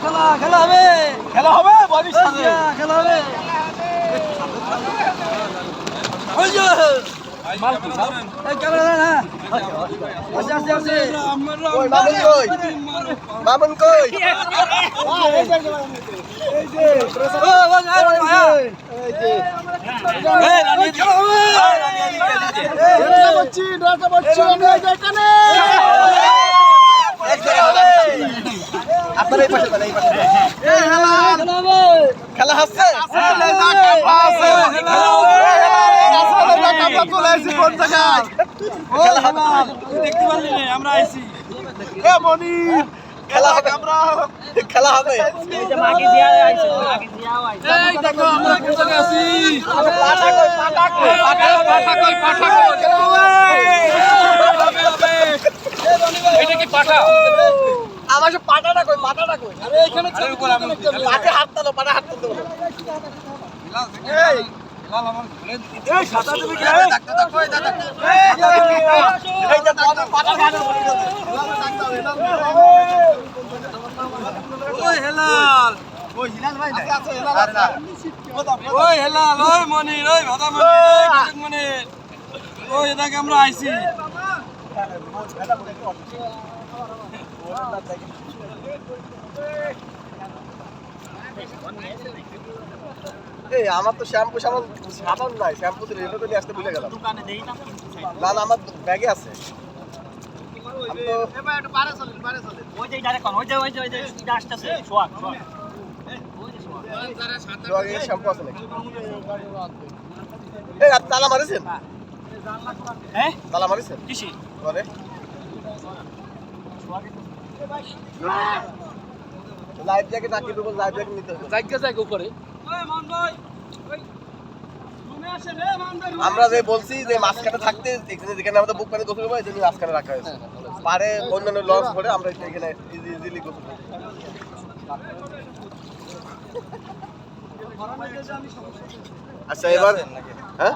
খেলা খেলা হবে খেলা হবে বলিস আচ্ছা, খেলা হবে ওই যে এই ক্যামেরা দেন হ্যাঁ আসে আসে আসে ওই মামুন কই মামুন কই ও ও আয় ভাইয়া এই রানী খেলা হবে রাজা বচ্চি রাজা বচ্চি আমি এখানে খেলা হচ্ছে? দেখতে পারলি না আমরা আইছি। খেলা হবে। আমরা। খেলা হবে। এই দেখো আমরা জায়গায় আছি। পাঠা কই পাঠা কই? পাঠা কই পাঠা কই এটা কি পাঠা আমার সে পাটাটা কই মাথাটা কই আরে এখানে ছবি আমি পাটে হাত তালো পাটে হাত তুলতে বলো এই এই সাদা তুমি কি ডাক্তার ডাক্তার কই ডাক্তার এই যে পাটা পাটা পাটা ওই হেলাল ওই হিলাল ভাই আছে আছে হিলাল আছে ওই হেলাল ওই মনির ওই ভাদা মনির ওই কটক মনির ওই এটাকে আমরা আইছি এই আমার তো শ্যাম্পু সাবান সাবান নাই শ্যাম্পু তো রেলওয়ে নিয়ে আসতে ভুলে গেলাম। দোকানে দেই না না না আমার ব্যাগে আছে। তালা মারিছেন? হ্যাঁ? তালা মারিছেন? কিসি লাইফ জ্যাকেট রাখি দেবো লাইফ জ্যাকেট নিতে হবে। জায়গা জায়গা করে ওই ভাই ওই তুমি আসে রে ভাই আমরা যে বলছি যে মাঝখানে থাকতে এখানে যেখানে আমাদের বুক পানি গোসল করব এই জন্য মাঝখানে রাখা হয়েছে। পারে অন্যান্য লঞ্চ করে আমরা এখানে ইজিলি গোসল আচ্ছা এবার হ্যাঁ?